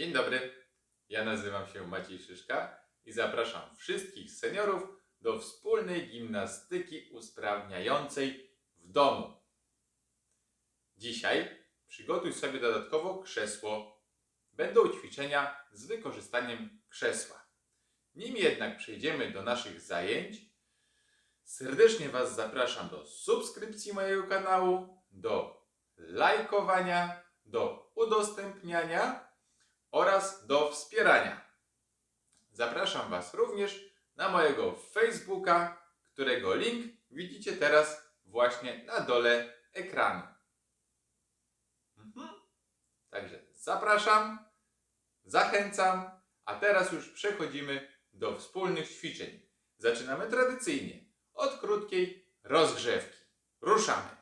Dzień dobry, ja nazywam się Maciej Szyszka i zapraszam wszystkich seniorów do wspólnej gimnastyki usprawniającej w domu. Dzisiaj przygotuj sobie dodatkowo krzesło. Będą ćwiczenia z wykorzystaniem krzesła. Nim jednak przejdziemy do naszych zajęć, serdecznie Was zapraszam do subskrypcji mojego kanału, do lajkowania, do udostępniania oraz do wspierania. Zapraszam Was również na mojego Facebooka, którego link widzicie teraz właśnie na dole ekranu. Mhm. Także zapraszam, zachęcam, a teraz już przechodzimy do wspólnych ćwiczeń. Zaczynamy tradycyjnie od krótkiej rozgrzewki. Ruszamy.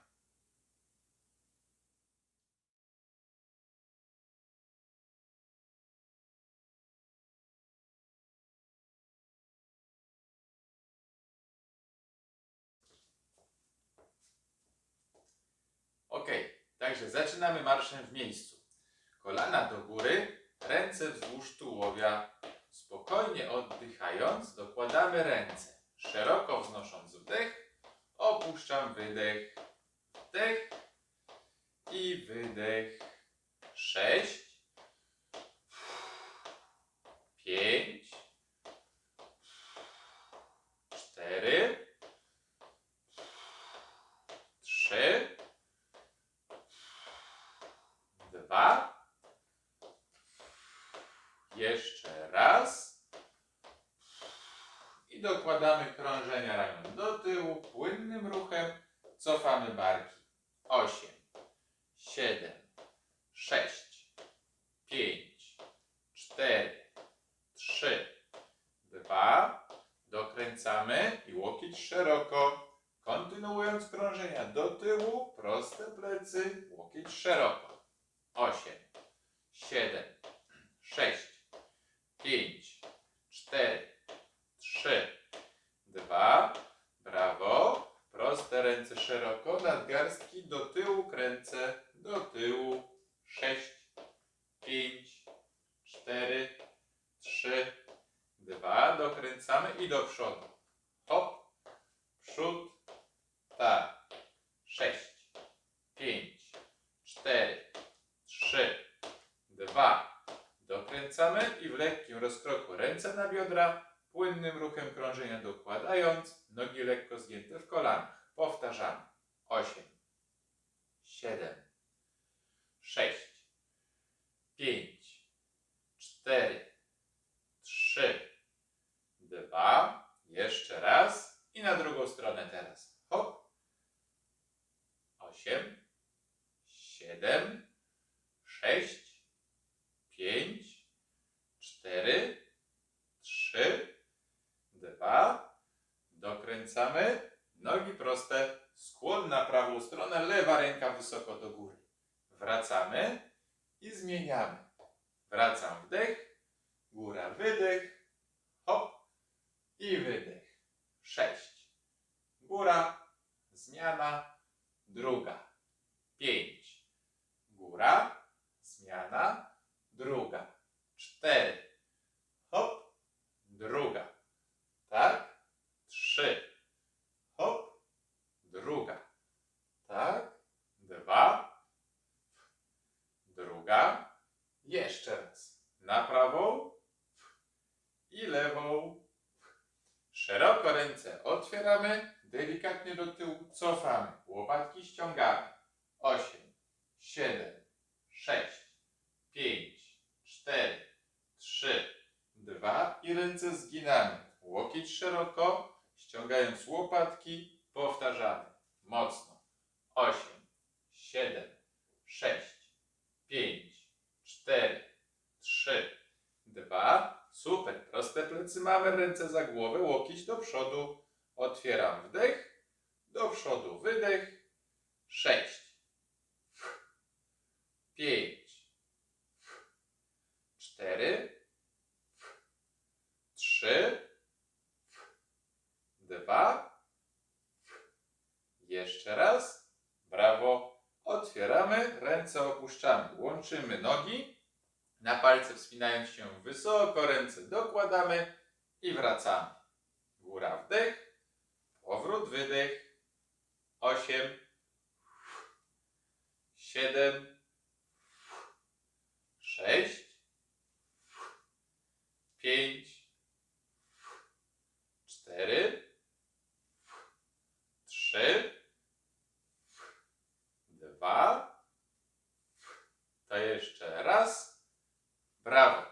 Także zaczynamy marszem w miejscu. Kolana do góry, ręce wzdłuż tułowia. Spokojnie oddychając, dokładamy ręce. Szeroko wznosząc wdech, opuszczam wydech. Wdech i wydech. Sześć. Pięć. Cztery. Trzy. Dwa. Jeszcze raz. I dokładamy krążenia ramion do tyłu. Płynnym ruchem cofamy barki. Osiem. Siedem. Sześć. Pięć. Cztery. Trzy. Dwa. Dokręcamy i łokieć szeroko. Kontynuując krążenia do tyłu, proste plecy, łokieć szeroko. 8, 7, 6, 5, 4, 3, 2, brawo. Proste ręce szeroko, nadgarstki do tyłu, kręcę do tyłu. 6, 5, 4, 3, 2, dokręcamy i do przodu. Hop, przód, tak. 6, 5, 4, 3, 2. Dokręcamy i w lekkim rozkroku ręce na biodra, płynnym ruchem krążenia dokładając, nogi lekko zgięte w kolanach. Powtarzamy. 8, 7, 6, 5, 4, 3, 2. Jeszcze raz. I na drugą stronę teraz. Hop. 8, 7, 6, 5, 4, 3, 2. Dokręcamy. Nogi proste. Skłon na prawą stronę. Lewa ręka wysoko do góry. Wracamy i zmieniamy. Wracam wdech. Góra wydech. Hop. I wydech. 6. Góra. Zmiana. Druga. 5. Góra, zmiana, druga. Cztery. Hop, druga. Tak. Trzy. Hop, druga. Tak. Dwa. Druga. Jeszcze raz. Na prawą i lewą. Szeroko ręce otwieramy, delikatnie do tyłu cofamy, łopatki ściągamy. Osiem, siedem, sześć, pięć, cztery, trzy, dwa i ręce zginamy. Łokieć szeroko, ściągając łopatki, powtarzamy. Mocno. Osiem, siedem, sześć, pięć, cztery, trzy, dwa. Super. Proste plecy mamy, ręce za głowę, łokieć do przodu. Otwieram wdech, do przodu wydech. Sześć pięć, cztery, trzy, dwa, jeszcze raz, brawo, otwieramy, ręce opuszczamy, łączymy nogi, Na palce wspinając się wysoko, ręce dokładamy i wracamy. Góra wdech, powrót wydech. Osiem, siedem, sześć, pięć, cztery, trzy, dwa, to jeszcze raz. Brawo.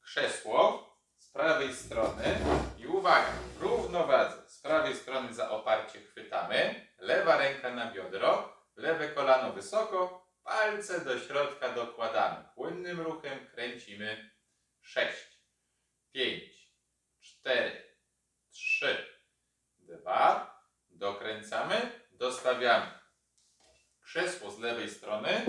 Krzesło z prawej strony i uwaga, w równowadze. Z prawej strony za oparcie chwytamy, lewa ręka na biodro, lewe kolano wysoko, palce do środka dokładamy. Płynnym ruchem kręcimy. 6, 5, 4, 3, 2, dokręcamy, dostawiamy. Krzesło z lewej strony,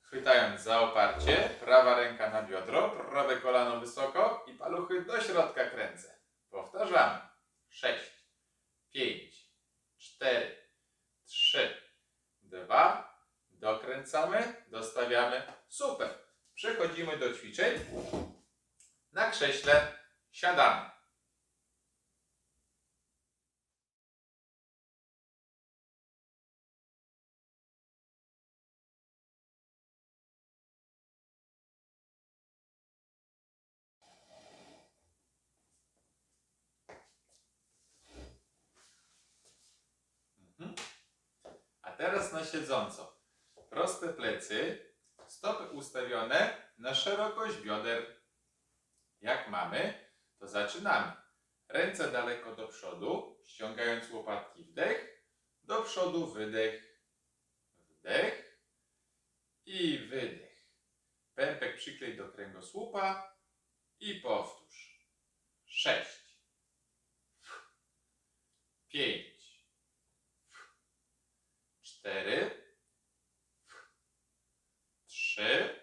chwytając za oparcie, prawa ręka na biodro, prawe kolano wysoko i paluchy do środka kręcę. Powtarzamy. 6, 5, 4, 3, 2, dokręcamy, dostawiamy. Super. Przechodzimy do ćwiczeń. Na krześle siadamy. Mhm. A teraz na siedząco. Proste plecy, stopy ustawione na szerokość bioder. Jak mamy, zaczynamy. Ręce daleko do przodu, ściągając łopatki wdech, do przodu wydech, wdech i wydech. Pępek przyklej do kręgosłupa i powtórz. Sześć, pięć, cztery, trzy,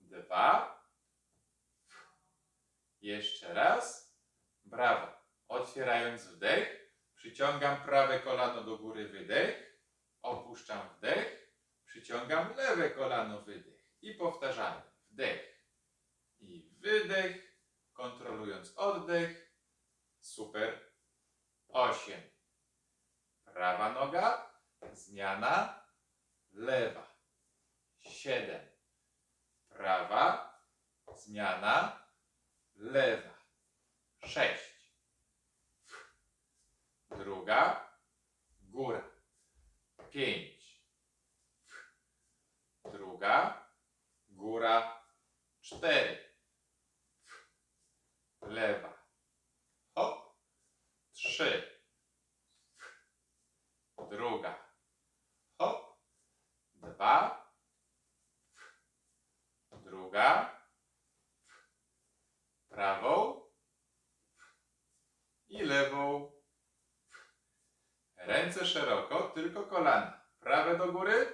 dwa, jeszcze raz. Brawo. Otwierając wdech, przyciągam prawe kolano do góry, wydech, opuszczam wdech, przyciągam lewe kolano, wydech i powtarzamy. Wdech i wydech, kontrolując oddech. Super. Osiem. Prawa noga, zmiana, lewa. Siedem. Prawa, zmiana, lewa. Sześć. Druga, góra. Pięć. Druga, góra. Cztery. Lewa. Hop. Trzy. Druga. Hop. Dwa. Druga. Prawą. I lewą. Ręce szeroko, tylko kolana. Do góry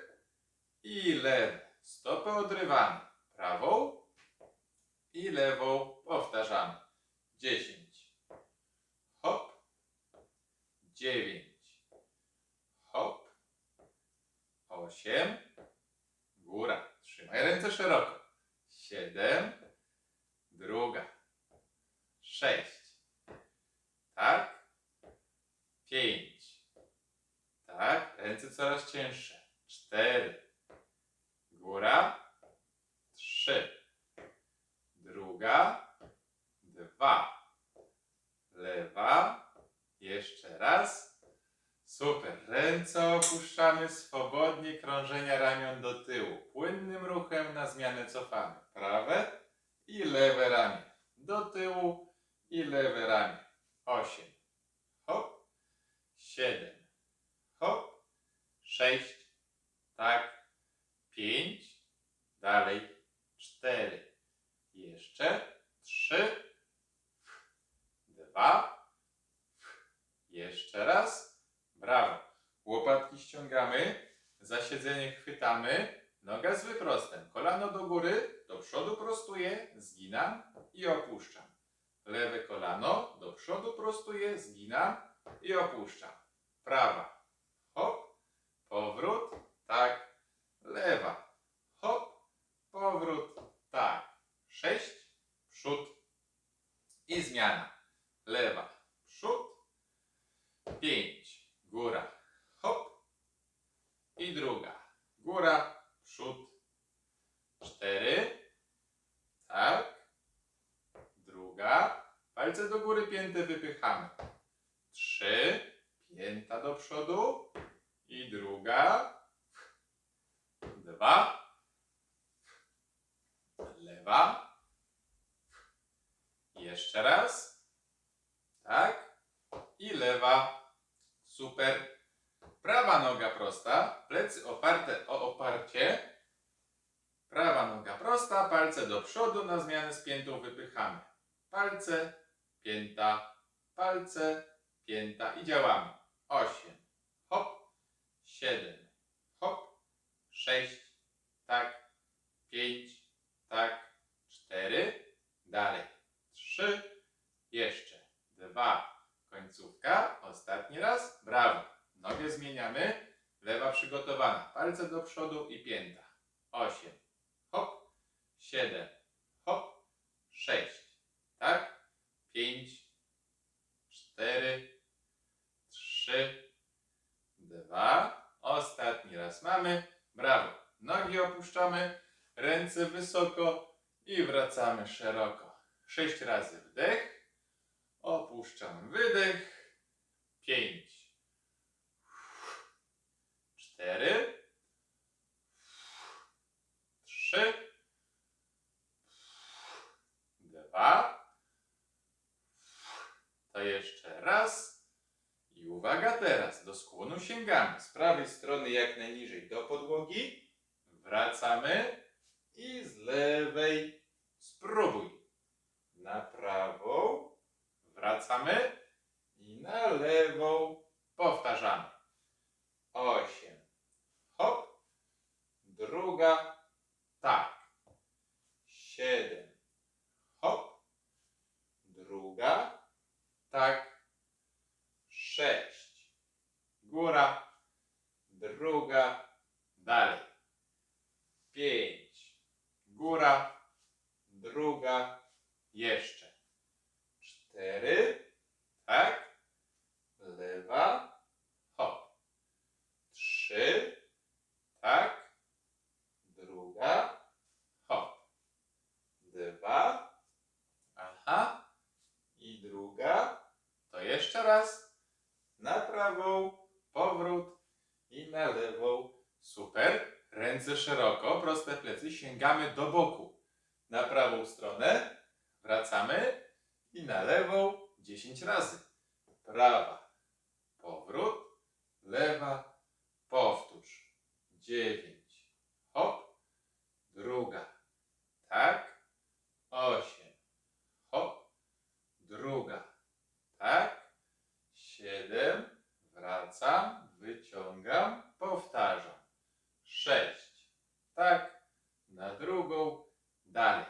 i lewe. Stopy odrywamy. Prawą i lewą. Powtarzamy. Dziesięć. Hop. Dziewięć. Hop. Osiem. Góra. Trzymaj ręce szeroko. Siedem. Druga. Sześć. Tak. Pięć. Tak. Ręce coraz cięższe. na zmianę cofamy. Prawe i lewe ramię. Do tyłu i lewe ramię. 8. Jeszcze raz. Tak. I lewa. Super. Prawa noga prosta. Plecy oparte o oparcie. Prawa noga prosta. Palce do przodu. Na zmianę z piętą wypychamy. Palce, pięta, palce, pięta i działamy. Osiem. Hop. Siedem. Hop. Sześć. Tak. Pięć. Tak. Cztery. Dalej. Trzy. Jeszcze. Dwa. Końcówka. Ostatni raz. Brawo. Nogę zmieniamy. Lewa przygotowana. Palce do przodu i pięta. Osiem. Hop. Siedem. Hop. Sześć. Tak. Pięć. Cztery. Trzy. Dwa. Ostatni raz mamy. Brawo. Nogi opuszczamy. Ręce wysoko i wracamy szeroko. Sześć razy wdech. Opuszczam wydech. Pięć. Cztery. Trzy. Dwa. To jeszcze raz. I uwaga teraz, do skłonu sięgamy. Z prawej strony jak najniżej do podłogi. Wracamy. I z lewej spróbuj. Na prawą. Wracamy. I na lewą powtarzamy. Osiem. Hop. Druga. Tak. Siedem. Hop. Druga. Tak. Sześć. Góra. Druga. Dalej. Pięć. Góra. Druga. Jeszcze. Cztery. Tak. Lewa. Hop. Trzy. Tak. Druga. Hop. Dwa. Aha. I druga. To jeszcze raz. Na prawą. Powrót. I na lewą. Super. Ręce szeroko, proste plecy. Sięgamy do boku. Na prawą stronę. Wracamy. I na lewą 10 razy. Prawa. Powrót. Lewa. Powtórz. 9. Hop. Druga. Tak. 8. Hop. Druga. Tak. 7. Wracam. Wyciągam. Powtarzam. 6. Tak. Na drugą. Dalej.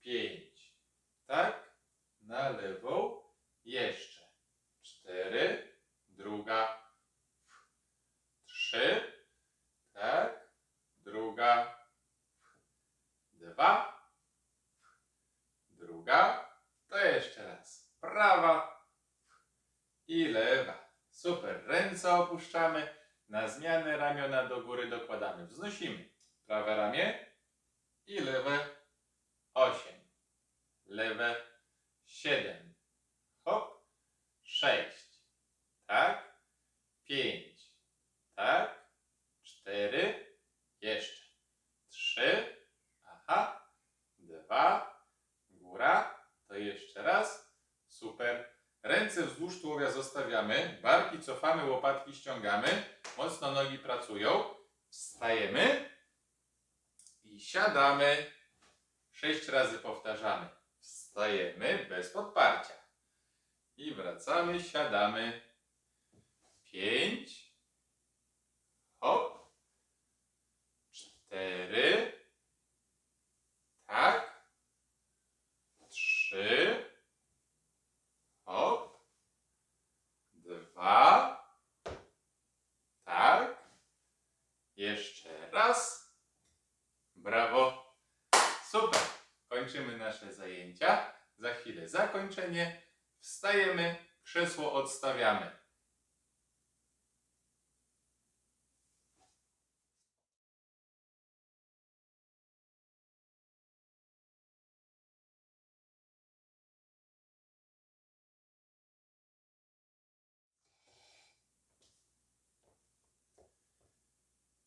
5. Tak. Na lewą. Jeszcze. 4. Druga. 3. Tak. Druga. Dwa. Druga. To jeszcze raz. Prawa i lewa. Super. Ręce opuszczamy. Na zmianę ramiona do góry dokładamy. Wznosimy. Prawe ramię i lewe. Osiem. Lewe. Siedem. Hop. Sześć. Tak. Pięć. Tak. Cztery. Jeszcze. Trzy. Aha. Dwa. Góra. To jeszcze raz. Super. Ręce wzdłuż tułowia zostawiamy. Barki cofamy, łopatki ściągamy. Mocno nogi pracują. Wstajemy. I siadamy. Sześć razy powtarzamy. Wstajemy bez podparcia. I wracamy, siadamy. Pięć. Hop. Cztery. Tak. Trzy. Hop. Dwa. Tak. Jeszcze raz. Brawo. Super. Kończymy nasze zajęcia. Za chwilę będzie Wstajemy, krzesło odstawiamy.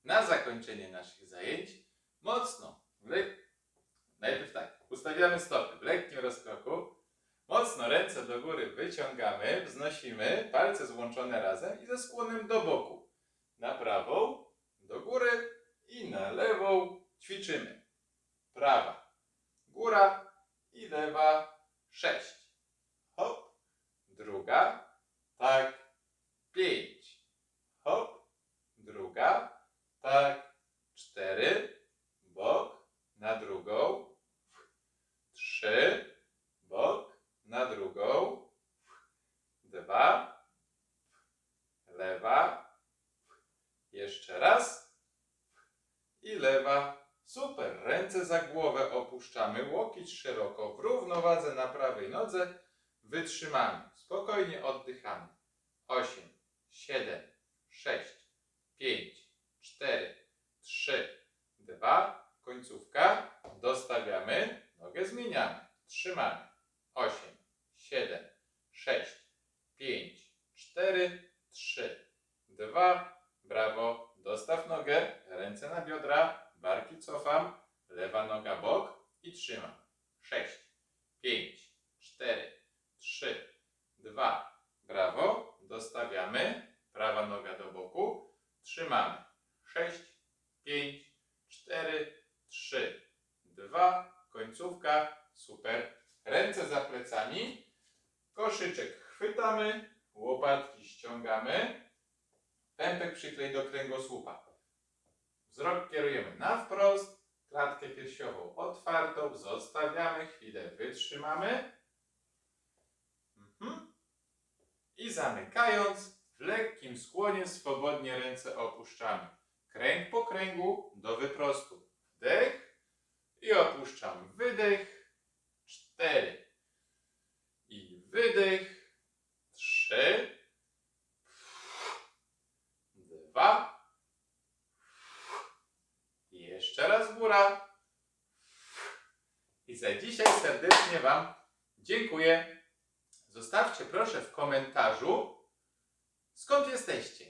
Na zakończenie naszych zajęć mocno, w najpierw tak, ustawiamy stopy w lekkim rozkroku, mocno ręce do góry wyciągamy, wznosimy, palce złączone razem i ze skłonem do boku. Na prawą, do góry i na lewą ćwiczymy. Prawa, góra i lewa, sześć. Hop, druga, tak, pięć. Hop, druga, tak, cztery, bok, na drugą, trzy, bok, na drugą, dwa, lewa, jeszcze raz i lewa. Super, ręce za głowę szeroko, w równowadze na prawej nodze, wytrzymamy, spokojnie oddychamy. Osiem, siedem, sześć, pięć, 4, 3, 2, końcówka, dostawiamy, nogę zmieniamy, trzymamy, 8, 7, 6, 5, 4, 3, 2, brawo, dostaw nogę, ręce na biodra, barki cofam, lewa noga bok i trzymam, 6, 5, 4, 3, 2, brawo, dostawiamy, prawa noga do boku, trzymamy, 6, 5, 4, 3, 2, końcówka, super. Ręce za plecami, koszyczek chwytamy, łopatki ściągamy, pępek przyklej do kręgosłupa. Wzrok kierujemy na wprost, klatkę piersiową otwartą, zostawiamy, chwilę wytrzymamy. Mhm. I zamykając, w lekkim skłonie swobodnie ręce opuszczamy. Kręg po kręgu do wyprostu. Wdech i opuszczam. Wydech. Cztery. I wydech. Trzy. Dwa. I jeszcze raz góra. I za dzisiaj serdecznie Wam dziękuję. Zostawcie proszę w komentarzu, skąd jesteście.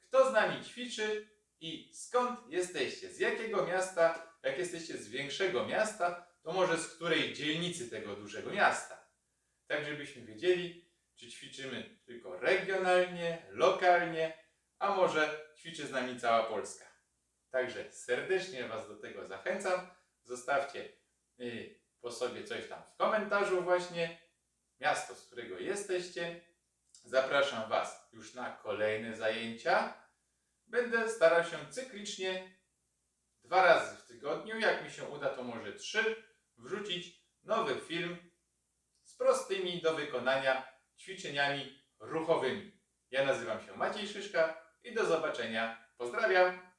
Kto z nami ćwiczy i skąd jesteście? Z jakiego miasta? Jak jesteście z większego miasta, to może z której dzielnicy tego dużego miasta? Tak, żebyśmy wiedzieli, czy ćwiczymy tylko regionalnie, lokalnie, a może ćwiczy z nami cała Polska. Także serdecznie Was do tego zachęcam. Zostawcie y, po sobie coś tam w komentarzu właśnie, miasto, z którego jesteście. Zapraszam Was już na kolejne zajęcia. Będę starał się cyklicznie, dwa razy w tygodniu, jak mi się uda, to może trzy, wrzucić nowy film z prostymi do wykonania ćwiczeniami ruchowymi. Ja nazywam się Maciej Szyszka i do zobaczenia. Pozdrawiam!